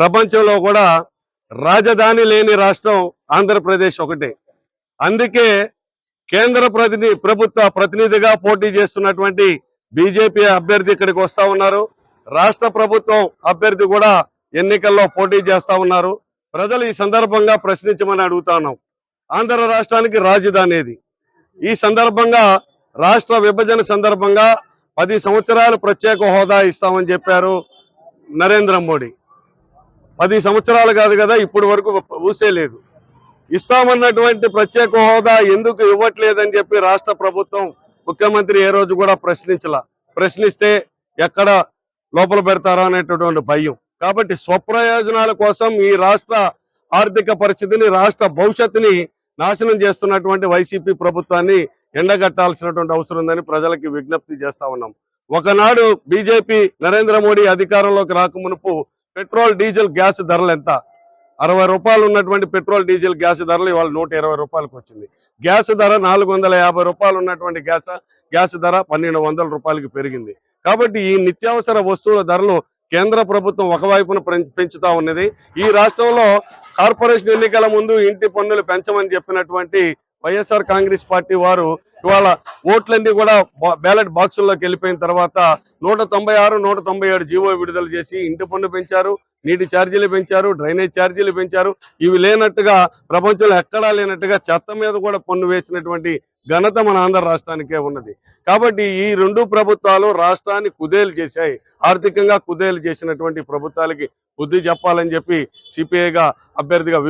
ప్రపంచంలో కూడా రాజధాని లేని రాష్ట్రం ఆంధ్రప్రదేశ్ ఒకటే. అందుకే కేంద్ర ప్రతిని ప్రభుత్వ ప్రతినిధిగా పోటీ చేస్తున్నటువంటి బీజేపీ అభ్యర్థి ఇక్కడికి వస్తా ఉన్నారు. రాష్ట్ర ప్రభుత్వం అభ్యర్థి కూడా ఎన్నికల్లో పోటీ చేస్తా ఉన్నారు. ప్రజలు ఈ సందర్భంగా ప్రశ్నించమని అడుగుతా ఉన్నాం. ఆంధ్ర రాష్ట్రానికి రాజధాని ఏది? ఈ సందర్భంగా రాష్ట్ర విభజన సందర్భంగా పది సంవత్సరాలు ప్రత్యేక హోదా ఇస్తామని చెప్పారు నరేంద్ర మోడీ. పది సంవత్సరాలు కాదు కదా ఇప్పటి వరకు ఊసే లేదు. ఇస్తామన్నటువంటి ప్రత్యేక హోదా ఎందుకు ఇవ్వట్లేదని చెప్పి రాష్ట్ర ప్రభుత్వం ముఖ్యమంత్రి ఏ రోజు కూడా ప్రశ్నించాల. ప్రశ్నిస్తే ఎక్కడ లోపల పెడతారో అనేటటువంటి భయం. కాబట్టి స్వప్రయోజనాల కోసం ఈ రాష్ట్ర ఆర్థిక పరిస్థితిని రాష్ట్ర భవిష్యత్తుని నాశనం చేస్తున్నటువంటి వైసీపీ ప్రభుత్వాన్ని ఎండగట్టాల్సినటువంటి అవసరం ఉందని ప్రజలకి విజ్ఞప్తి చేస్తా ఉన్నాం. ఒకనాడు బీజేపీ నరేంద్ర మోడీ అధికారంలోకి రాకమునుపు పెట్రోల్ డీజిల్ గ్యాస్ ధరలు ఎంత? అరవై రూపాయలు ఉన్నటువంటి పెట్రోల్ డీజిల్ గ్యాస్ ధరలు ఇవాళ నూట ఇరవై రూపాయలకు వచ్చింది. గ్యాస్ ధర నాలుగు వందల యాభై రూపాయలు ఉన్నటువంటి గ్యాస్ గ్యాస్ ధర పన్నెండు వందల రూపాయలకి పెరిగింది. కాబట్టి ఈ నిత్యావసర వస్తువుల ధరలు కేంద్ర ప్రభుత్వం ఒకవైపున పెంచుతా ఉన్నది. ఈ రాష్ట్రంలో కార్పొరేషన్ ఎన్నికల ముందు ఇంటి పన్నులు పెంచమని చెప్పినటువంటి వైఎస్ఆర్ కాంగ్రెస్ పార్టీ వారు ఇవాళ ఓట్లన్నీ కూడా బ్యాలెట్ బాక్సుల్లోకి వెళ్ళిపోయిన తర్వాత నూట తొంభై ఆరు నూట తొంభై ఏడు జీవో విడుదల చేసి ఇంటి పన్ను పెంచారు నీటి ఛార్జీలు పెంచారు డ్రైనేజ్ ఛార్జీలు పెంచారు. ఇవి లేనట్టుగా ప్రపంచంలో ఎక్కడా లేనట్టుగా చెత్త మీద కూడా పన్ను వేసినటువంటి ఘనత మన ఆంధ్ర రాష్ట్రానికే ఉన్నది. కాబట్టి ఈ రెండు ప్రభుత్వాలు రాష్ట్రాన్ని కుదేలు చేశాయి. ఆర్థికంగా కుదేలు చేసినటువంటి ప్రభుత్వాలకి బుద్ధి చెప్పాలని చెప్పి సిపిఐగా అభ్యర్థిగా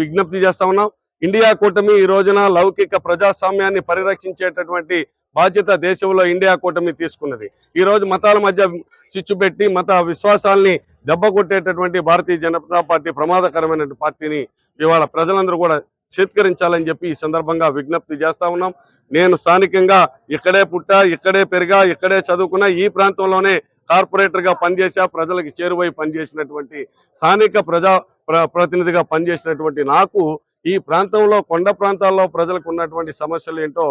విజ్ఞప్తి చేస్తా ఉన్నాం. ఇండియా కూటమి ఈ రోజున లౌకిక ప్రజాస్వామ్యాన్ని పరిరక్షించేటటువంటి బాధ్యత దేశంలో ఇండియా కూటమి తీసుకున్నది. ఈ రోజు మతాల మధ్య చిచ్చు పెట్టి మత విశ్వాసాల్ని దెబ్బ కొట్టేటటువంటి భారతీయ జనతా పార్టీ ప్రమాదకరమైన పార్టీని ఇవాళ ప్రజలందరూ కూడా చేత్కరించాలని చెప్పి ఈ సందర్భంగా విజ్ఞప్తి చేస్తా ఉన్నాం. నేను స్థానికంగా ఇక్కడే పుట్టా ఇక్కడే పెరిగా ఇక్కడే చదువుకున్నా ఈ ప్రాంతంలోనే కార్పొరేటర్గా పనిచేసా ప్రజలకు చేరువై పనిచేసినటువంటి స్థానిక ప్రజా ప్ర- ప్రతినిధిగా పనిచేసినటువంటి నాకు ఈ ప్రాంతంలో కొండ ప్రాంతాల్లో ప్రజలకు ఉన్నటువంటి సమస్యలు ఏంటో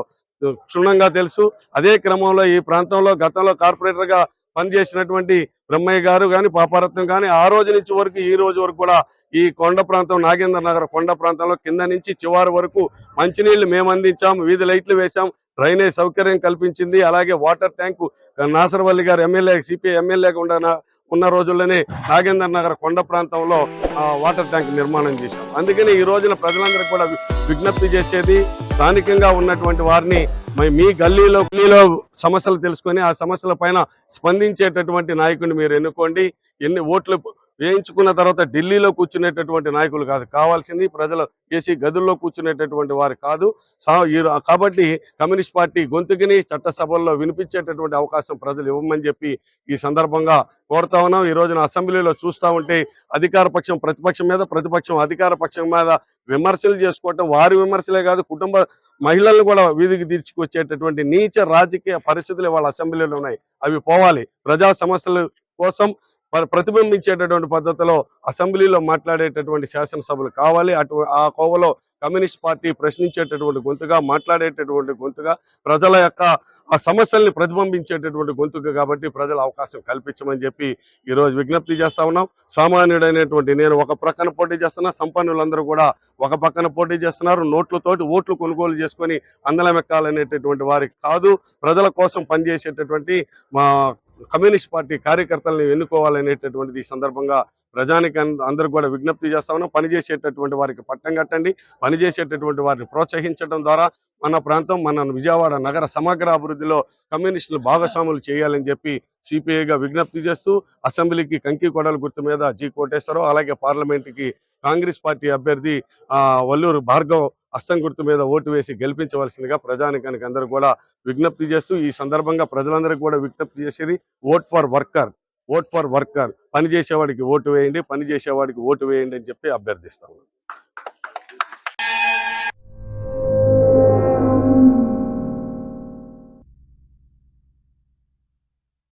క్షుణ్ణంగా తెలుసు. అదే క్రమంలో ఈ ప్రాంతంలో గతంలో కార్పొరేటర్గా పనిచేసినటువంటి బ్రహ్మయ్య గారు కానీ పాపారత్నం కానీ ఆ రోజు నుంచి వరకు ఈ రోజు వరకు కూడా ఈ కొండ ప్రాంతం నాగేంద్ర నగర్ కొండ ప్రాంతంలో కింద నుంచి చివరి వరకు మంచినీళ్ళు మేము అందించాం వీధి లైట్లు వేశాం. డ్రైనేజ్ సౌకర్యం కల్పించింది. అలాగే వాటర్ ట్యాంకు నాసరవల్లి గారు ఎమ్మెల్యే సిపిఐ ఎమ్మెల్యేగా ఉన్న ఉన్న రోజుల్లోనే నాగేందర్ నగర్ కొండ ప్రాంతంలో ఆ, వాటర్ ట్యాంక్ నిర్మాణం చేశాం. అందుకని ఈ రోజున ప్రజలందరికీ కూడా విజ్ఞప్తి చేసేది స్థానికంగా ఉన్నటువంటి వారిని మీ గల్లీలో గల్లీలో సమస్యలు తెలుసుకొని ఆ సమస్యల పైన స్పందించేటటువంటి నాయకుడిని మీరు ఎన్నుకోండి. ఎన్ని ఓట్లు వేయించుకున్న తర్వాత ఢిల్లీలో కూర్చునేటటువంటి నాయకులు కాదు. కావాల్సింది ప్రజల ఏసీ గదుల్లో కూర్చునేటటువంటి వారు కాదు. కాబట్టి కమ్యూనిస్ట్ పార్టీ గొంతుకిని చట్టసభల్లో వినిపించేటటువంటి అవకాశం ప్రజలు ఇవ్వమని చెప్పి ఈ సందర్భంగా కోరుతా ఉన్నాం. ఈ రోజున అసెంబ్లీలో చూస్తా ఉంటే అధికార పక్షం ప్రతిపక్షం మీద ప్రతిపక్షం అధికార పక్షం మీద విమర్శలు చేసుకోవటం వారి విమర్శలే కాదు కుటుంబ మహిళలను కూడా వీధికి తీర్చుకొచ్చేటటువంటి నీచ రాజకీయ పరిస్థితులు వాళ్ళ అసెంబ్లీలో ఉన్నాయి. అవి పోవాలి. ప్రజా సమస్యల కోసం మరి ప్రతిబింబించేటటువంటి పద్ధతిలో అసెంబ్లీలో మాట్లాడేటటువంటి శాసనసభలు కావాలి. అటు ఆ కోవలో కమ్యూనిస్ట్ పార్టీ ప్రశ్నించేటటువంటి గొంతుగా మాట్లాడేటటువంటి గొంతుగా ప్రజల యొక్క ఆ సమస్యల్ని ప్రతిబింబించేటటువంటి గొంతుగా కాబట్టి ప్రజల అవకాశం కల్పించమని చెప్పి ఈరోజు విజ్ఞప్తి చేస్తా ఉన్నాం. సామాన్యుడైనటువంటి నేను ఒక ప్రక్కన పోటీ చేస్తున్నా సంపన్నులందరూ కూడా ఒక పక్కన పోటీ చేస్తున్నారు. నోట్లతోటి ఓట్లు కొనుగోలు చేసుకొని అందలం ఎక్కాలనేటటువంటి వారికి కాదు. ప్రజల కోసం పనిచేసేటటువంటి మా కమ్యూనిస్ట్ పార్టీ కార్యకర్తలను ఎన్నుకోవాలనేటటువంటిది ఈ సందర్భంగా ప్రజానికి అందరూ అందరికి కూడా విజ్ఞప్తి చేస్తా ఉన్నాం. పనిచేసేటటువంటి వారికి పట్టం కట్టండి. పనిచేసేటటువంటి వారిని ప్రోత్సహించడం ద్వారా మన ప్రాంతం మన విజయవాడ నగర సమగ్ర అభివృద్ధిలో కమ్యూనిస్టులు భాగస్వాములు చేయాలని చెప్పి సిపిఐగా విజ్ఞప్తి చేస్తూ అసెంబ్లీకి కంకి కొడల గుర్తు మీద జి కోటేశ్వరరావు అలాగే పార్లమెంటుకి కాంగ్రెస్ పార్టీ అభ్యర్థి వల్లూరు భార్గవ్ అస్సం గుర్తు మీద ఓటు వేసి గెలిపించవలసిందిగా ప్రజానికానికి అందరూ కూడా విజ్ఞప్తి చేస్తూ ఈ సందర్భంగా ప్రజలందరికీ కూడా విజ్ఞప్తి చేసేది vote for worker vote for worker పని చేసేవాడికి ఓటు వేయండి పని చేసేవాడికి ఓటు వేయండి అని చెప్పి అభ్యర్థిస్తాము